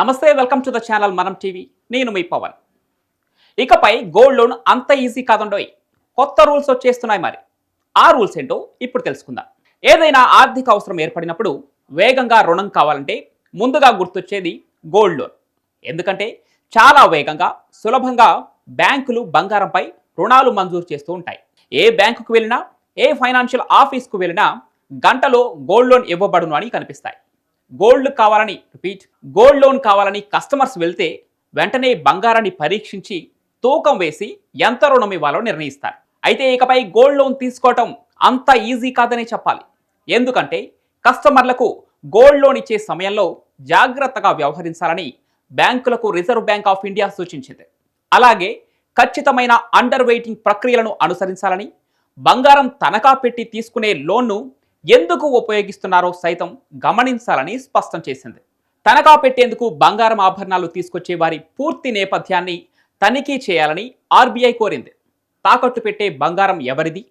నమస్తే welcome to the channel Manam TV. నేను మీ పవన్. ఇకపై గోల్డ్ లోన్ అంత ఈజీ కాదండోయ్. కొత్త రూల్స్ వచ్చేస్తున్నాయి మరి. ఆ రూల్స్ ఏంటో ఇప్పుడు తెలుసుకుందాం. ఏదైనా ఆర్థిక అవసరం ఏర్పడినప్పుడు వేగంగా రుణం కావాలంటే ముందుగా గుర్తొచ్చేది గోల్డ్ లోన్. ఎందుకంటే చాలా వేగంగా సులభంగా బ్యాంకులు బంగారంపై రుణాలు మంజూరు చేస్తూ ఉంటాయి. ఏ బ్యాంకుకు వెళ్ళినా ఏ ఫైనాన్షియల్ ఆఫీస్కు వెళ్ళినా గంటలో గోల్డ్ లోన్ ఇవ్వబడును అని కనిపిస్తాయి. గోల్డ్ కావాలని రిపీట్ గోల్డ్ లోన్ కావాలని కస్టమర్స్ వెళ్తే వెంటనే బంగారాన్ని పరీక్షించి తూకం వేసి ఎంత రుణం ఇవ్వాలో నిర్ణయిస్తారు. అయితే ఇకపై గోల్డ్ లోన్ తీసుకోవటం అంత ఈజీ కాదనే చెప్పాలి. ఎందుకంటే కస్టమర్లకు గోల్డ్ లోన్ ఇచ్చే సమయంలో జాగ్రత్తగా వ్యవహరించాలని బ్యాంకులకు రిజర్వ్ బ్యాంక్ ఆఫ్ ఇండియా సూచించింది. అలాగే ఖచ్చితమైన అండర్ వెయిటింగ్ ప్రక్రియలను అనుసరించాలని బంగారం తనఖా పెట్టి తీసుకునే లోన్ను ఎందుకు ఉపయోగిస్తున్నారో సైతం గమనించాలని స్పష్టం చేసింది. తనఖా పెట్టేందుకు బంగారం ఆభరణాలు తీసుకొచ్చే వారి పూర్తి నేపథ్యాన్ని తనిఖీ చేయాలని ఆర్బీఐ కోరింది. తాకట్టు పెట్టే బంగారం ఎవరిది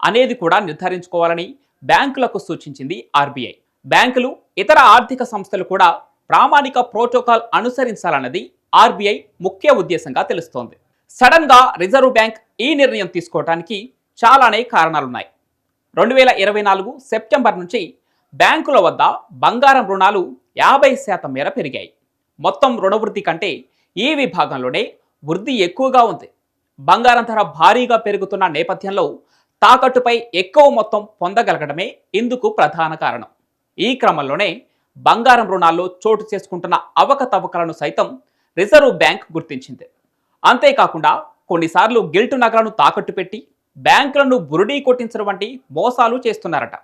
అనేది కూడా నిర్ధారించుకోవాలని బ్యాంకులకు సూచించింది ఆర్బీఐ. బ్యాంకులు ఇతర ఆర్థిక సంస్థలు కూడా ప్రామాణిక ప్రోటోకాల్ అనుసరించాలన్నది ఆర్బీఐ ముఖ్య ఉద్దేశంగా తెలుస్తోంది. సడన్గా రిజర్వ్ బ్యాంక్ ఈ నిర్ణయం తీసుకోవడానికి చాలానే కారణాలున్నాయి. రెండు వేల ఇరవై నాలుగు సెప్టెంబర్ నుంచి బ్యాంకుల వద్ద బంగారం రుణాలు యాభై శాతం మేర పెరిగాయి. మొత్తం రుణవృద్ధి కంటే ఈ విభాగంలోనే వృద్ధి ఎక్కువగా ఉంది. బంగారం ధర భారీగా పెరుగుతున్న నేపథ్యంలో తాకట్టుపై ఎక్కువ మొత్తం పొందగలగడమే ఇందుకు ప్రధాన కారణం. ఈ క్రమంలోనే బంగారం రుణాల్లో చోటు చేసుకుంటున్న అవకతవకలను సైతం రిజర్వ్ బ్యాంక్ గుర్తించింది. అంతేకాకుండా కొన్నిసార్లు గిల్టు నగలను తాకట్టు పెట్టి బ్యాంకులను బురుడీ కొట్టించడం వంటి మోసాలు చేస్తున్నారట.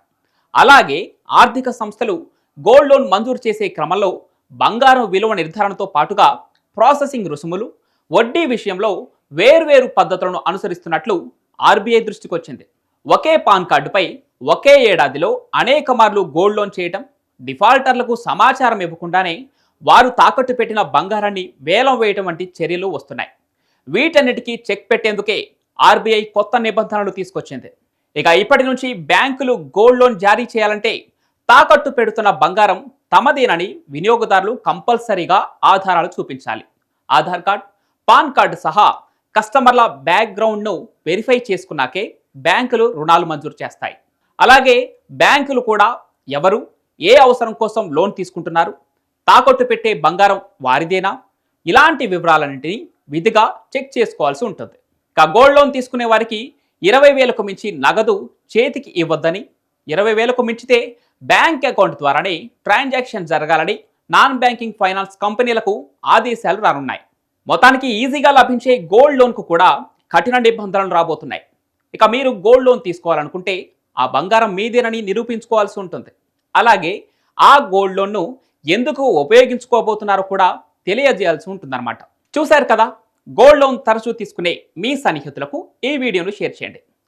అలాగే ఆర్థిక సంస్థలు గోల్డ్ లోన్ మంజూరు చేసే క్రమంలో బంగారం విలువ నిర్ధారణతో పాటుగా ప్రాసెసింగ్ రుసుములు వడ్డీ విషయంలో వేర్వేరు పద్ధతులను అనుసరిస్తున్నట్లు ఆర్బీఐ దృష్టికి వచ్చింది ఒకే పాన్ కార్డుపై ఒకే ఏడాదిలో అనేక మార్లు గోల్డ్ లోన్ చేయటం డిఫాల్టర్లకు సమాచారం ఇవ్వకుండానే వారు తాకట్టు పెట్టిన బంగారాన్ని వేలం వేయటం వంటి చర్యలు వస్తున్నాయి. వీటన్నిటికీ చెక్ పెట్టేందుకే ఆర్బీఐ కొత్త నిబంధనలు తీసుకొచ్చింది. ఇక ఇప్పటి నుంచి బ్యాంకులు గోల్డ్ లోన్ జారీ చేయాలంటే తాకట్టు పెడుతున్న బంగారం తమదేనని వినియోగదారులు కంపల్సరీగా ఆధారాలు చూపించాలి. ఆధార్ కార్డ్ పాన్ కార్డు సహా కస్టమర్ల బ్యాక్గ్రౌండ్ను వెరిఫై చేసుకున్నాకే బ్యాంకులు రుణాలు మంజూరు చేస్తాయి. అలాగే బ్యాంకులు కూడా ఎవరు ఏ అవసరం కోసం లోన్ తీసుకుంటున్నారు తాకట్టు పెట్టే బంగారం వారిదేనా? ఇలాంటి వివరాలన్నింటినీ విధిగా చెక్ చేసుకోవాల్సి ఉంటుంది. ఇక గోల్డ్ లోన్ తీసుకునే వారికి ఇరవై వేలకు మించి నగదు చేతికి ఇవ్వద్దని ఇరవై వేలకు మించితే బ్యాంక్ అకౌంట్ ద్వారానే ట్రాన్సాక్షన్ జరగాలని నాన్ బ్యాంకింగ్ ఫైనాన్స్ కంపెనీలకు ఆదేశాలు రానున్నాయి. మొత్తానికి ఈజీగా లభించే గోల్డ్ లోన్కు కూడా కఠిన నిబంధనలు రాబోతున్నాయి. ఇక మీరు గోల్డ్ లోన్ తీసుకోవాలనుకుంటే ఆ బంగారం మీదేనని నిరూపించుకోవాల్సి ఉంటుంది. అలాగే ఆ గోల్డ్ లోన్ను ఎందుకు ఉపయోగించుకోబోతున్నారో కూడా తెలియజేయాల్సి ఉంటుందన్నమాట. చూశారు కదా? గోల్డ్ లోన్ తరచూ తీసుకునే మీ సన్నిహితులకు ఈ వీడియోను షేర్ చేయండి.